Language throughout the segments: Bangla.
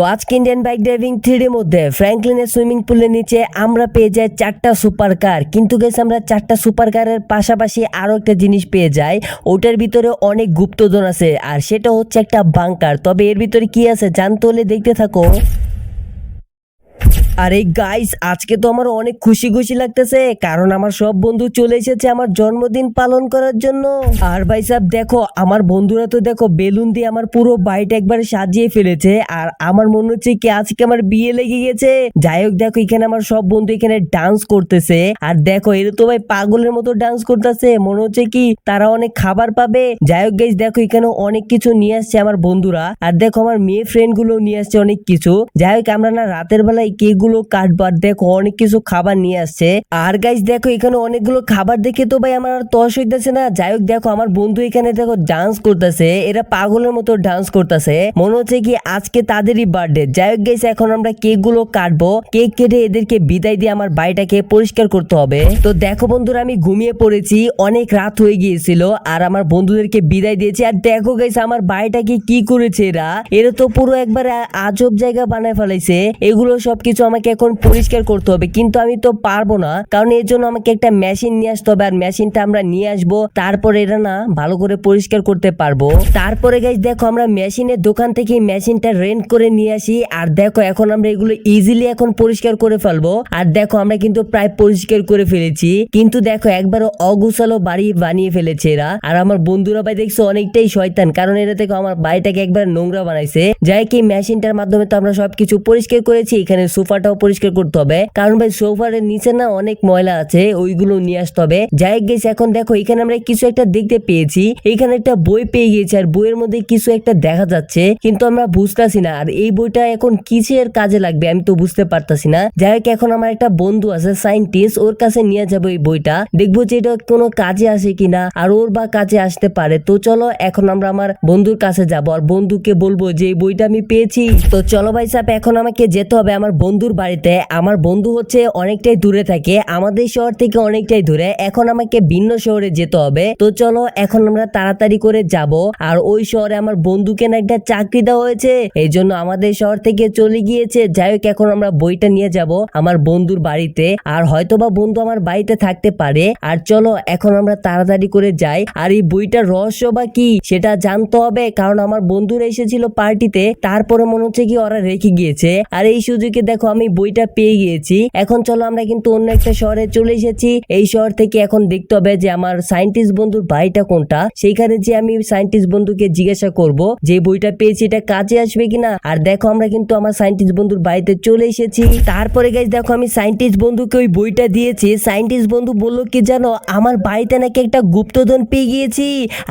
তো আজকে ইন্ডিয়ান বাইক ড্রাইভিং থ্রিডির মধ্যে ফ্র্যাঙ্কলিনের সুইমিং পুলের নিচে আমরা পেয়ে যাই চারটা সুপার কার কিন্তু গেছে আমরা চারটা সুপার কারের পাশাপাশি আরও একটা জিনিস পেয়ে যাই, ওটার ভিতরে অনেক গুপ্তধন আছে। আর সেটা হচ্ছে একটা বাংকার তবে এর ভিতরে কি আছে জানতে হলে দেখতে থাকো। আরে গাইস আজকে তো আমার অনেক খুশি খুশি লাগতেছে, কারণ আমার সব বন্ধু চলে এসেছে আমার জন্মদিন পালন করার জন্য। আর ভাই সাহেব, দেখো, আমার বন্ধুরা তো দেখো, বেলুন দিয়ে আমার পুরো বাড়িটা একবার সাজিয়ে ফেলেছে, আর আমার মনে হচ্ছে কি আজকে আমার বিয়ে লেগে গেছে। যাই হোক, দেখো, এখানে আমার সব বন্ধু এখানে ডান্স করতেছে, আর দেখো, এরা তো ভাই পাগলের মতো ডান্স করতেছে, মনে হচ্ছে কি তারা অনেক খাবার পাবে। যাই হোক গাইস দেখো, এখানে অনেক কিছু নিয়ে আসছে আমার বন্ধুরা, আর দেখো, আমার মেয়ে ফ্রেন্ডগুলো নিয়ে আসছে অনেক কিছু। যাই হোক, আমরা না রাতের বেলায় কেক গুলো কাটবো আর দেখো অনেক কিছু খাবার নিয়ে আসছে। আর গাইস দেখো এখানে অনেকগুলো খাবার দেখে তো ভাই আমার তস হইতেছে না। যাই হোক, দেখো আমার বন্ধু এখানে, দেখো ডান্স করতেছে। এরা পাগলের মতো ডান্স করতেছে। মনে হচ্ছে কি আজকে তাদেরই বার্থডে যাই হোক গাইস এখন আমরা কেকগুলো কাটবো। কেক কেটে এদেরকে বিদায় দিয়ে আমার বাড়িটাকে পরিষ্কার করতে হবে। তো দেখো বন্ধুরা, আমি ঘুমিয়ে পড়েছি। অনেক রাত হয়ে গিয়েছিল আর আমার বন্ধুদেরকে বিদায় দিয়েছি। আর দেখো গাইস আমার বাড়িটাকে কি করেছে এরা? এরা তো পুরো একবার আজব জায়গা বানায় ফেলাইছে। এগুলো সবকিছু আমাকে এখন পরিষ্কার করতে হবে। কিন্তু আমি তো পারব না। কারণ এর জন্য আমাকে একটা মেশিন নিয়ে আসতে হবে। আর মেশিনটা আমরা নিয়ে আসব। তারপরে এরা না ভালো করে পরিষ্কার করতে পারব। তারপরে গাইস দেখো আমরা মেশিনের দোকান থেকে মেশিনটা রেন্ট করে নিয়ে আসি। আর দেখো এখন আমরা এগুলো ইজিলি এখন পরিষ্কার করে ফেলব। আর দেখো আমরা কিন্তু প্রায় পরিষ্কার করে ফেলেছি। কিন্তু দেখো একবার অগুছালো বাড়ি বানিয়ে ফেলেছে এরা। আর আমার বন্ধুরা ভাই দেখছ অনেকটাই শয়তান। কারণ এরা দেখো আমার বাড়িটাকে একবার নোংরা বানাইছে। যাই কি মেশিনটার মাধ্যমে তো আমরা সবকিছু পরিষ্কার করেছি। এখানে সোফাটাও পরিষ্কার করতে হবে। কারণ ভাই সোফার নিচে না অনেক ময়লা আছে, ওইগুলো নিয়ে আসতে হবে। যাই গেছে, এখন দেখো, এখানে আমরা কিছু একটা দেখতে পেয়েছি। এখানে একটা বই পেয়ে গিয়েছি আর বইয়ের মধ্যে কিছু একটা দেখা যাচ্ছে, কিন্তু আমরা বুঝতেছি না। আর এই বইটা এখন কিসের কাজে লাগবে, আমি তো বুঝতে পারতাছি না। যাই হোক, এখন আমার একটা বন্ধু আছে, সাইন্টিস্ট, ওর কাছে নিয়ে যাব এই বইটা। দেখব যে এটা কোনো কাজে আসে কিনা, আর ওর বা কাজে আসতে পারে। তো চলো, এখন আমরা আমার বন্ধুর কাছে যাব, আর বন্ধুকে বলব যে, এই বইটা আমি পেয়েছি। তো চলো ভাই সাহেব, এখন আমাকে যেতে হবে, আমার বন্ধুর বাড়িতে আমার বন্ধু হচ্ছে অনেকটাই দূরে থাকে, আমাদের শহর থেকে অনেকটাই দূরে। এখন আমাকে ভিন্ন শহরে যেতে হবে। তো চলো, এখন আমরা তাড়াতাড়ি করে যাব। আর ওই শহরে আমার বন্ধুকে না একটা চাকরি দেওয়া হয়েছে, এই জন্য আমাদের শহর থেকে চলে গিয়েছে। যাই হোক, এখন আমরা বইটা নিয়ে যাব আমার বন্ধুর বাড়িতে। আর হয়তোবা বন্ধু আমার বাড়িতে থাকতে পারে। আর চলো, এখন আমরা তাড়াতাড়ি করে যাই। আর এই বইটার রহস্য বা কি, সেটা জানতে হবে। কারণ আমার বন্ধুরা এসেছিল পার্টিতে, তারপরে মনে হচ্ছে কি ওরা রেখে গিয়েছে। আর এই সুযোগে দেখো আমি বইটা পেয়ে গিয়েছি। এখন চলো আমরা কিন্তু অন্য একটা শহরে চলে এসেছি। এই শহর থেকে এখন দেখতে হবে যে আমার সায়েন্টিস্ট বন্ধুর বাড়িটা কোনটা। সেইখানে যে আমি সায়েন্টিস্ট বন্ধুকে জিজ্ঞাসা করব যে বইটা পেয়েছি, এটা কাজে আসবে কিনা? আর দেখো আমরা কিন্তু আমার সায়েন্টিস্ট বন্ধুর বাড়িতে চলে এসেছি। তারপরে গাইজ দেখো আমি সায়েন্টিস্ট বন্ধুকে ওই বইটা দিয়েছি। সায়েন্টিস্ট বন্ধু বলল কি জানো, আমার বাড়িতে নাকি একটা গুপ্তধন পেয়ে গিয়েছি।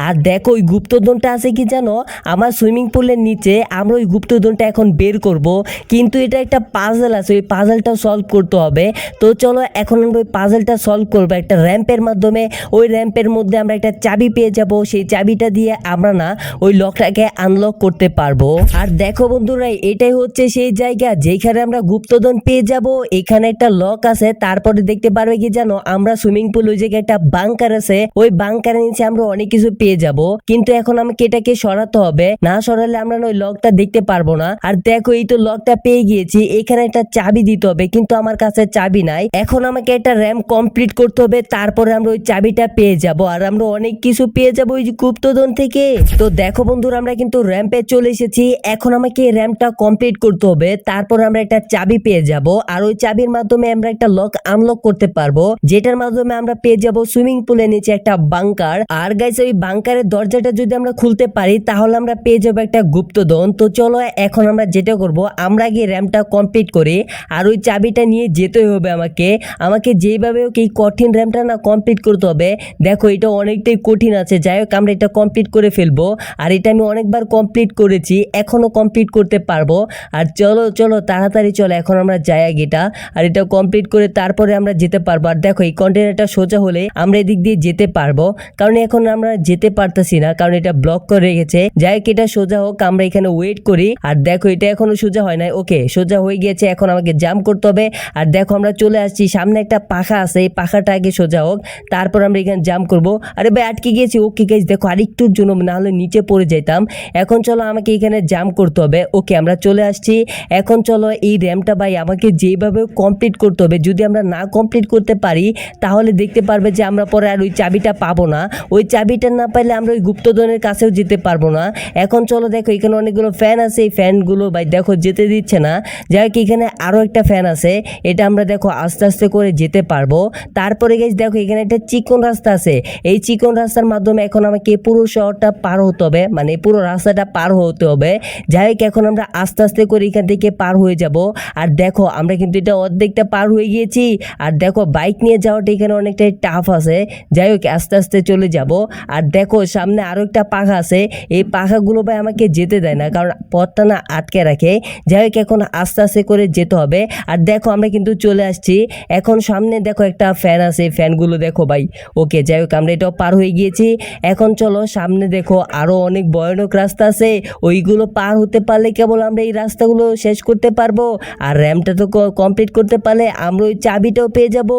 আর দেখো ওই গুপ্তধনটা আছে কি জানো, আমার সুইমিং পুলের নিচে আমরা ওই গুপ্তধনটা এখন বের করব। কিন্তু এটা একটা পাজল আছে, ওই পাজলটা সলভ করতে হবে। তো চলো, এখন আমরা ওই পাজলটা সলভ করব একটা র্যাম্পের মাধ্যমে। ওই র্যাম্পের মধ্যে আমরা একটা চাবি পেয়ে যাব। সেই চাবিটা দিয়ে আমরা না ওই লকটাকে আনলক করতে পারব। আর দেখো বন্ধুরা, এটাই হচ্ছে সেই জায়গা যেখানে আমরা গুপ্তধন পেয়ে যাব। এখানে একটা লক আছে, তারপরে দেখতে পারবে কি জানো, আমরা সুইমিং পুল ওই জায়গায় একটা বাংকার আছে। ওই বাংকারের নিচে আমরা অনেক কিছু পেয়ে যাব। কিন্তু এখন আমাকে এটাকে সরাতে হবে। না সরালে আমরা ওই লকটা দেখতে পারব না। আর দেখো, এই তো লকটা পেয়ে গিয়েছি। এখানে একটা চাবি দিতে হবে, কিন্তু আমার কাছে চাবি নাই। এখন আমাকে একটা র্যাম কমপ্লিট করতে হবে, তারপরে আমরা ওই চাবিটা পেয়ে যাব। আর আমরা অনেক কিছু পেয়ে যাব ওই গুপ্তধন থেকে। তো দেখো বন্ধুরা, আমরা কিন্তু র্যাম্পে চলে এসেছি। এখন আমাকে র্যাম্পটা কমপ্লিট করতে হবে, তারপর আমরা একটা চাবি পেয়ে যাব। আর ওই চাবির মাধ্যমে আমরা একটা লক আনলক করতে পারব, যেটার মাধ্যমে আমরা পেয়ে যাব সুইমিং পুলের নিচে একটা বাংকার আর গাইছে ওই বাংকারের দরজাটা যদি আমরা খুলতে পারি, তাহলে আমরা পেয়ে যাব একটা গুপ্তধন। তো চলো, এখন আমরা যেটা করব, আমরা গিয়ে র্যামটা কমপ্লিট করি। আর ওই চাবিটা নিয়ে যেতে হবে আমাকে। আমাকে যেইভাবে হোক এই কঠিন র্যামটা না কমপ্লিট করতে হবে। দেখো, এটা অনেকটাই কঠিন আছে। যাই হোক, আমরা এটা কমপ্লিট করে ফেলব। আর এটা আমি অনেকবার কমপ্লিট করেছি এখনও কমপ্লিট করতে পারব। আর চলো চলো, তাড়াতাড়ি চলো, এখন আমরা যাই আগে এটা। আর এটা কমপ্লিট করে তারপরে আমরা যেতে পারব। আর দেখো, এই কন্টেনারটা সোজা হলে আমরা এদিক দিয়ে যেতে পারব। কারণ এখন আমরা যেতে পারতেছি না, কারণ এটা ব্লক করে রেখেছে। যাই হোক, এটা সোজা হোক, আমরা এখানে ওয়েট করি। আর দেখো, এটা এখনও সোজা হয় না ওকে সোজা হয়ে গিয়েছে, এখন এখন আমাকে জাম্প করতে হবে। আর দেখো আমরা চলে আসছি, সামনে একটা পাখা আছে, এই পাখাটা আগে সোজা হোক, তারপর আমরা এখানে জাম্প করব। আরে ভাই, আটকে গিয়েছি ওকে গাইজ দেখো আরেকটুর জন্য না হলে নিচে পড়ে যেতাম। এখন চলো আমাকে এখানে জাম্প করতে হবে। ওকে আমরা চলে আসছি। এখন চলো এই র্যামটা ভাই আমাকে যেভাবে কমপ্লিট করতে হবে, যদি আমরা না কমপ্লিট করতে পারি, তাহলে দেখতে পারবে যে আমরা পরে আর ওই চাবিটা পাবো না। ওই চাবিটা না পাইলে আমরা ওই গুপ্তধনের কাছেও যেতে পারব না। এখন চলো দেখো, এখানে অনেকগুলো ফ্যান আছে, এই ফ্যানগুলো ভাই দেখো যেতে দিচ্ছে না। যাই হোক, এখানে আরও একটা ফ্যান আছে। এটা আমরা দেখো আস্তে আস্তে করে যেতে পারব। তারপরে গেছি দেখো এখানে একটা চিকন রাস্তা আছে। এই চিকন রাস্তার মাধ্যমে এখন আমাকে পুরো শহরটা পার হতে হবে। মানে পুরো রাস্তাটা পার হতে হবে। যাই হোক, এখন আমরা আস্তে আস্তে করে এখান থেকে পার হয়ে যাব। আর দেখো, আমরা কিন্তু এটা অর্ধেকটা পার হয়ে গিয়েছি। আর দেখো বাইক নিয়ে যাওয়াটা এখানে অনেকটাই টাফ আছে। যাই হোক, আস্তে আস্তে চলে যাব। আর দেখো, সামনে আরও একটা পাখা আছে। এই পাখাগুলো ভাই আমাকে যেতে দেয় না, কারণ পথটা না আটকে রাখে। যাই হোক, এখন আস্তে আস্তে করে যেতে হবে। আর দেখো আমরা কিন্তু চলে আসছি। এখন সামনে দেখো একটা ফ্যান আছে। ফ্যানগুলো দেখো ভাই। ওকে যাই হোক, আমরা এটাও পার হয়ে গিয়েছি। এখন চলো, সামনে দেখো আরও অনেক ভয়ানক রাস্তা আছে। ওইগুলো পার হতে পারলে কেবল আমরা এই রাস্তাগুলো শেষ করতে পারব। আর র্যামটা তো কমপ্লিট করতে পারলে আমরা ওই চাবিটাও পেয়ে যাব।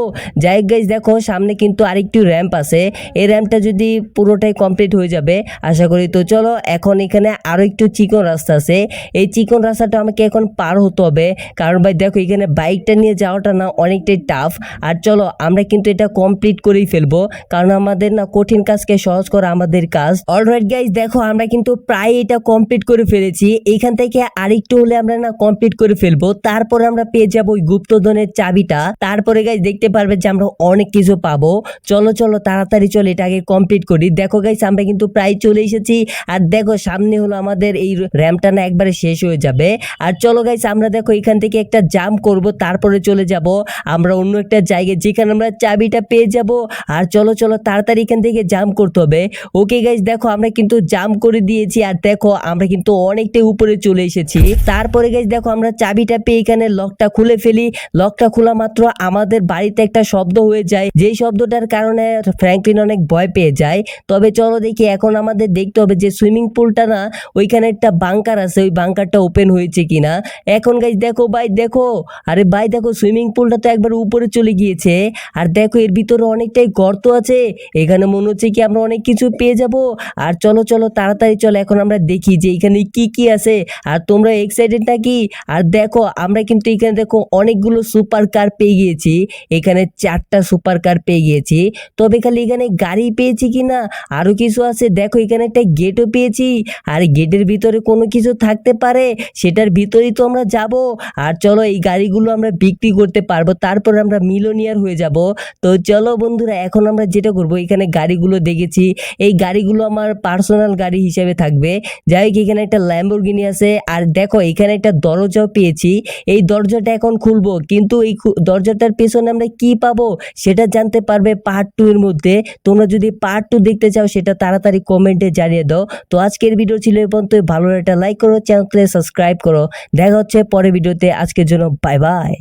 যাই গাইজ দেখো সামনে কিন্তু আরেকটু র্যাম্প আছে। এই র্যাম্পটা যদি পুরোটাই কমপ্লিট হয়ে যাবে, আশা করি তো চলো, এখন এখানে আরও একটু চিকন রাস্তা আছে। এই চিকন রাস্তাটা আমাকে এখন পার হতে হবে। কারণ ভাই দেখো, এখানে বাইকটা নিয়ে যাওয়াটা না অনেকটাই টাফ আর চলো, আমরা কিন্তু এটা কমপ্লিট করেই ফেলব। কারণ আমাদের না কঠিন কাজকে সহজ করা আমাদের কাজ। অলরাইট গাইজ দেখো, আমরা কিন্তু প্রায় এটা কমপ্লিট করে ফেলেছি। এখান থেকে আরেকটু হলে আমরা না কমপ্লিট করে ফেলব। তারপরে আমরা পেয়ে যাব ওই গুপ্তধনের চাবিটা। তারপরে গাইজ দেখতে পারবে যে আমরা অনেক কিছু পাবো। চলো চলো, তাড়াতাড়ি চলো এটা আগে কমপ্লিট করি। দেখো গাইজ আমরা কিন্তু প্রায় চলে এসেছি। আর দেখো, সামনে হলো আমাদের এই র্যামটা না একবারে শেষ হয়ে যাবে। আর চলো গাইজ আমরা দেখো এখান থেকে একটা জাম করব, তারপরে চলে যাব। আমরা অন্য একটা জায়গায়, যেখানে আমরা চাবিটা পেয়ে যাব। আর চলো চলো, তাড়াতাড়ি এখান থেকে জাম করতে হবে। ওকে গাইজ দেখো, আমরা কিন্তু জাম করে দিয়েছি। আর দেখো, আমরা কিন্তু অনেকটাই উপরে চলে এসেছি। তারপরে গাইজ দেখো, আমরা চাবিটা পেয়ে এখানে লকটা খুলে ফেলি। লকটা খোলা মাত্র আমাদের বাড়িতে একটা শব্দ হয়ে যায়। যেই শব্দটার কারণে ফ্র্যাঙ্কলিন অনেক ভয় পেয়ে যায়। তবে চলো দেখি, এখন আমাদের দেখতে হবে যে সুইমিং পুলটা না, ওইখানে একটা বাংকার আছে। ওই বাংকারটা ওপেন হয়েছে কিনা। এখন গাইজ দেখো ভাই দেখো। আরে ভাই, দেখো, সুইমিং পুলটা তো একবার উপরে চলে গিয়েছে। আর দেখো, এর ভিতরে অনেকটাই গর্ত আছে। এখানে মনে হচ্ছে কি আমরা অনেক কিছু পেয়ে যাব। আর চলো চলো, তাড়াতাড়ি চলো, এখন আমরা দেখি যে এখানে কি কি আছে। আর তোমরা এক্সাইটেড নাকি? আর দেখো, আমরা কিন্তু এখানে, দেখো, অনেকগুলো সুপার কার পেয়ে গিয়েছি। এখানে চারটা সুপার কার পেয়ে গিয়েছি। তবে খালি এখানে গাড়ি পেয়েছি কি না? আরও কিছু আছে। দেখো, এখানে একটা গেটও পেয়েছি। আর গেটের ভিতরে কোনো কিছু থাকতে পারে? সেটার ভিতরেই তো আমরা যাব। আর চলো এই গাড়িগুলো আমরা বিক্রি করতে পারব, তারপর আমরা মিলোনিয়ার হয়ে যাব। তো চলো বন্ধুরা, এখন আমরা যেটা করব, এখানে গাড়িগুলো দেখেছি। এই গাড়িগুলো আমার পার্সোনাল গাড়ি হিসেবে থাকবে। যাই হোক, এখানে একটা ল্যাম্বোর্গিনি আছে। আর দেখো, এখানে একটা দরজাও পেয়েছি। এই দরজাটা এখন খুলবো, কিন্তু এই দরজাটার পেছনে আমরা কি পাবো সেটা জানতে পারবে পার্ট টু এর মধ্যে। তোমরা যদি পার্ট টু দেখতে চাও, সেটা তাড়াতাড়ি কমেন্টে জানিয়ে দাও। তো আজকের ভিডিও ছিল এই পর্যন্ত ভালো একটা লাইক করো চ্যানেলকে সাবস্ক্রাইব করো। দেখা হচ্ছে পরের ভিডিওতে আজকের জন্য বাই বাই